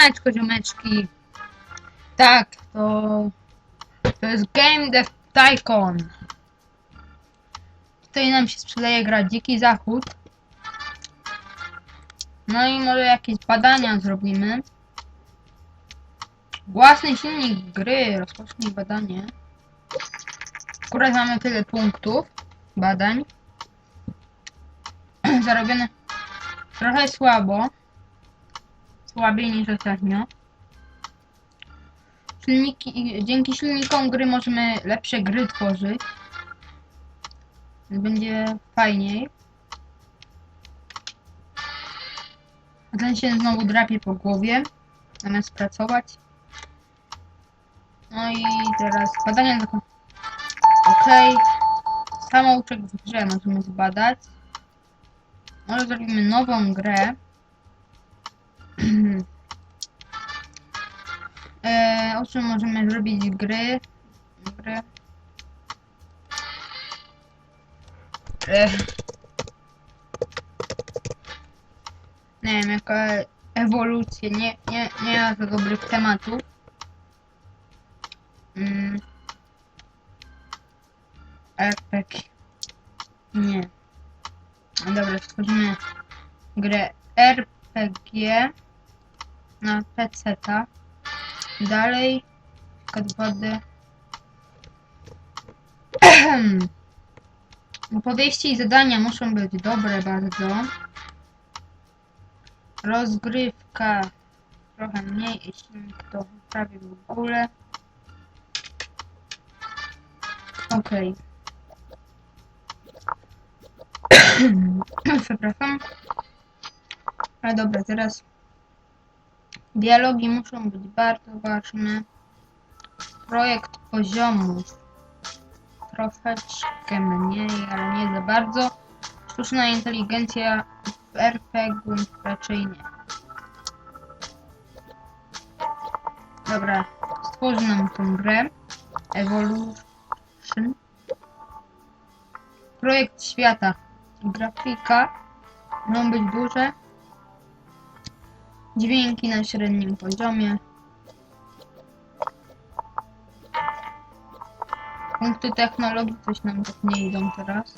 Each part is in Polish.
Siemaneczko, ziomeczki. Tak, to... To jest Game Dev Tycoon. Tutaj nam się sprzedaje gra Dziki Zachód. No i może jakieś badania zrobimy. Własny silnik gry, rozpocznij badanie. Akurat mamy tyle punktów badań. Zarobione trochę słabo. Słabiej niż ostatnio. Silniki, dzięki silnikom gry możemy lepsze gry tworzyć. Będzie fajniej. A ten się znowu drapie po głowie, zamiast pracować. No i teraz badania do... Okej. Samouczek w grze możemy zbadać. Może zrobimy nową grę. E, o czym możemy zrobić gry? Gry. E, nie wiem, jaka ewolucja. Nie, nie, nie ma za dobrych tematów. Mm. RPG. Nie. No dobra, stworzymy grę RPG na PC-ta. Dalej K2D. Opowieści i zadania muszą być dobre bardzo. Rozgrywka trochę mniej, jeśli to prawie w ogóle. Okej. Przepraszam. Ale dobra, teraz dialogi muszą być bardzo ważne. Projekt poziomów troszeczkę mniej, ale nie za bardzo. Sztuczna inteligencja w RPG raczej nie. Dobra, stworzy nam tą grę. Evolution. Projekt świata. Grafika. Mogą być duże. Dźwięki na średnim poziomie. Punkty technologii coś nam tak nie idą teraz.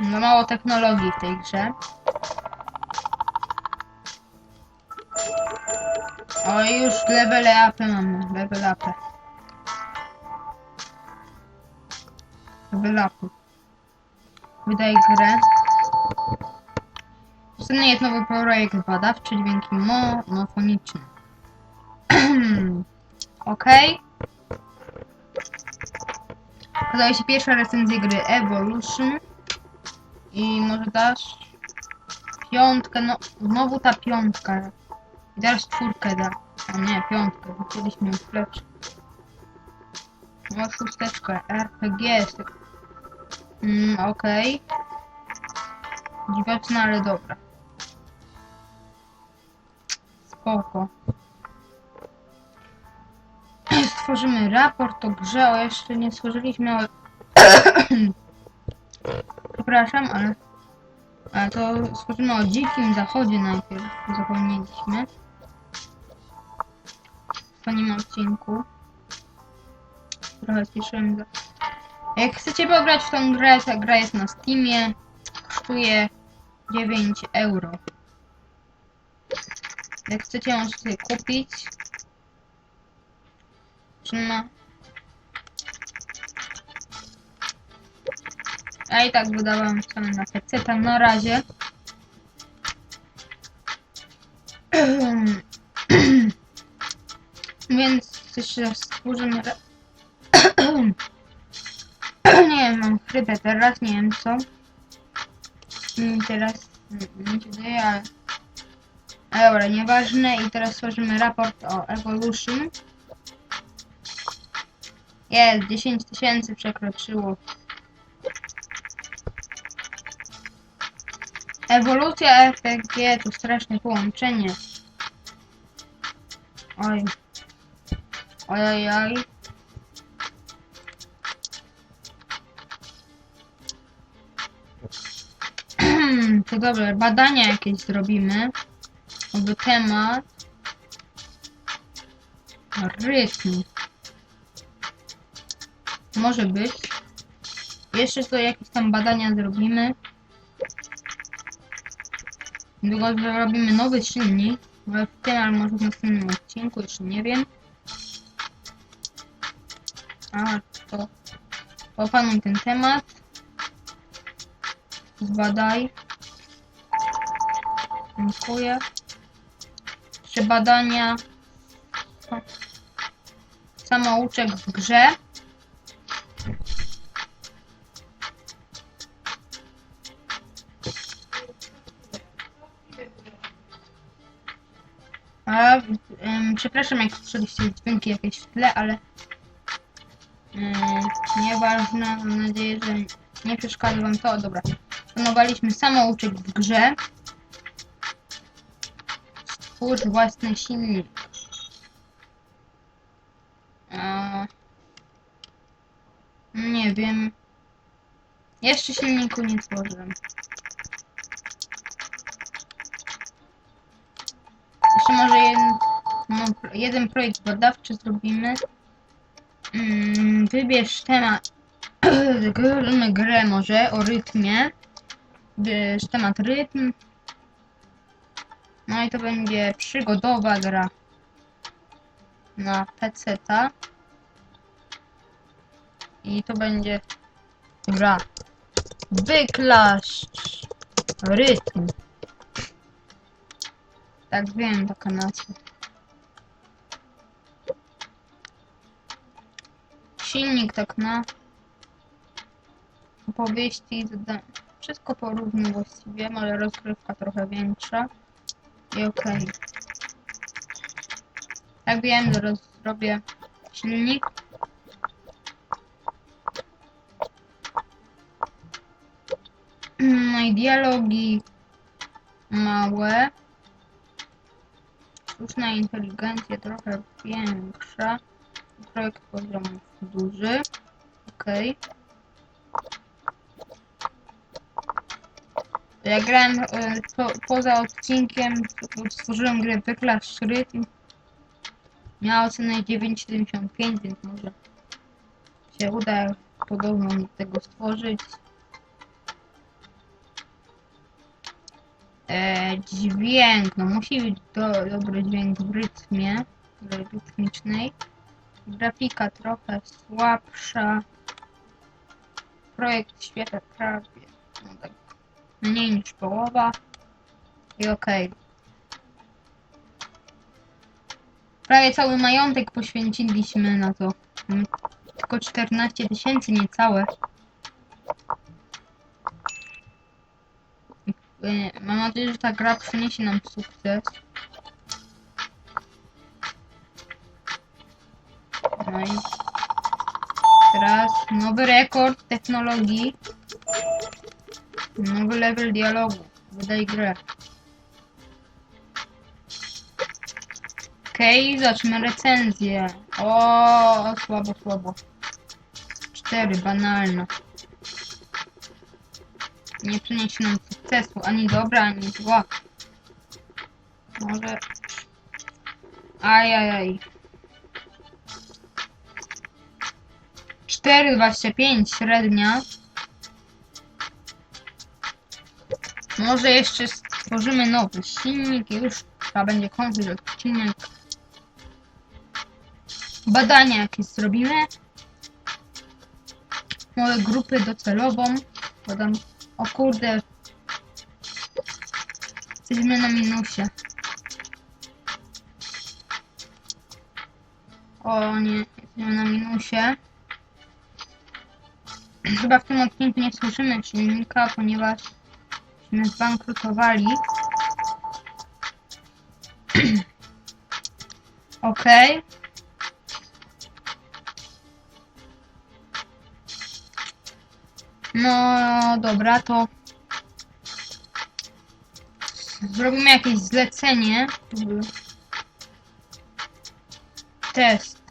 No mało technologii w tej grze. O, już level upy mamy, level upy. Level upy. Wydaj grę. Następny jest nowy projekt badawczy, dźwięki monofoniczne. Okej. Podaje się pierwsza recenzja gry Evolution. I może dasz piątkę, no znowu ta piątka. I teraz czwórkę da. A nie, piątkę, bo kiedyś miał flecz. No szósteczkę, RPG jest. Mm, okej. Dziwaczna, ale dobra. Spoko. Stworzymy raport o grze, o jeszcze nie stworzyliśmy, ale... Przepraszam, ale... Ale to stworzymy o dzikim zachodzie najpierw, zapomnieliśmy. W tanim odcinku. Trochę spieszyłem za... Jak chcecie pograć w tą grę, ta gra jest na Steamie. Kosztuje 9 euro. Jak chcecie, możecie sobie kupić. Trzyma. Ja i tak wydałam same na PC, tam na razie. Więc jeszcze stworzymy... nie wiem, mam chrypę teraz, nie wiem co. Teraz nie się dzieje, ale... ale dobra, nieważne. I teraz stworzymy raport o Evolution. Jest, 10 tysięcy przekroczyło. Ewolucja RPG to straszne połączenie. Oj. Oj, oj, oj. To dobrze, badania jakieś zrobimy. Oby temat. Rytm. Może być. Jeszcze to jakieś tam badania zrobimy. Długo zrobimy nowy. Ale w tym, ale może w następnym odcinku, jeszcze nie wiem. A, to opanuj ten temat. Zbadaj. Dziękuję. Jeszcze badania. Samouczek w grze. A, przepraszam, jak słyszeliście dźwięki jakieś w tle, ale em, nieważne. Mam nadzieję, że nie przeszkadza wam to. Dobra. Planowaliśmy samouczek w grze. Stwórz własny silnik. A, nie wiem. Jeszcze silniku nie tworzyłem. Jeszcze może jeden, no, jeden projekt badawczy zrobimy. Mm, wybierz temat. Grę może o rytmie. Wybierz temat rytm. No i to będzie przygodowa gra. Na PC-ta. I to będzie gra. Wyklaszcz rytm. Tak wiem, taka nazwa. Silnik tak na opowieści, wszystko porówno właściwie, ale rozgrywka trochę większa. I okej. Tak wiem, zaraz zrobię silnik. No i dialogi małe. Sztuczna inteligencja trochę większa. Projekt poziomów duży. Okej. Ja grałem e, po, poza odcinkiem, stworzyłem grę Wyklasz Rytm. Miała ocenę 9,75, więc może się uda podobną do tego stworzyć. E, dźwięk, no musi być do, dobry dźwięk w rytmie, rytmicznej. Grafika trochę słabsza. Projekt świata prawie, no tak mniej niż połowa. I okej. Prawie cały majątek poświęciliśmy na to. Mamy Tylko 14 tysięcy, niecałe. E, Mam nadzieję, że ta gra przyniesie nam sukces. No i teraz nowy rekord technologii. Nowy level dialogu. Wydaj grę. Okej, zacznijmy recenzję. O, słabo, słabo. Cztery, banalna. Nie przyniesie nam sukcesu, ani dobra, ani zła. Może... Ajajaj. 4,25 średnia. Może jeszcze stworzymy nowy silnik i już trzeba będzie kończyć odcinek. Badania jakieś zrobimy. Moje grupy docelową. Podam. O kurde. Jesteśmy na minusie. O nie, jesteśmy na minusie. Chyba w tym odcinku nie słyszymy silnika, ponieważ zbankrutowali. Okej. No dobra, to zrobimy jakieś zlecenie. Test.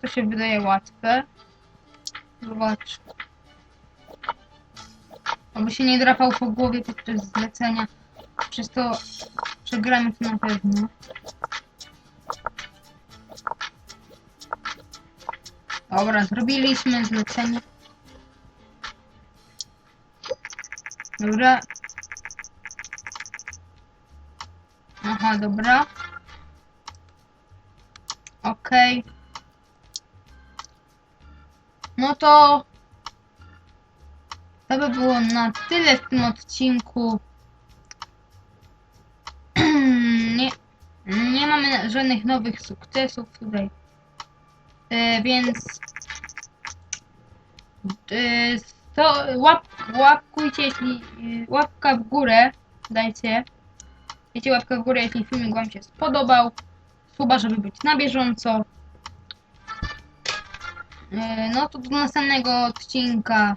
To się wydaje łatwe. Zobacz. Aby się nie drapał po głowie podczas zlecenia. Przez to przegramy to na pewno. Dobra, zrobiliśmy zlecenie. Dobra. Aha, dobra. Okej. No to to by było na tyle w tym odcinku. nie, nie mamy żadnych nowych sukcesów tutaj. E, więc e, to łap, łapkujcie, jeśli łapka w górę dajcie. Dajcie łapkę w górę, jeśli filmik Wam się spodobał. Suba, żeby być na bieżąco. E, No to do następnego odcinka.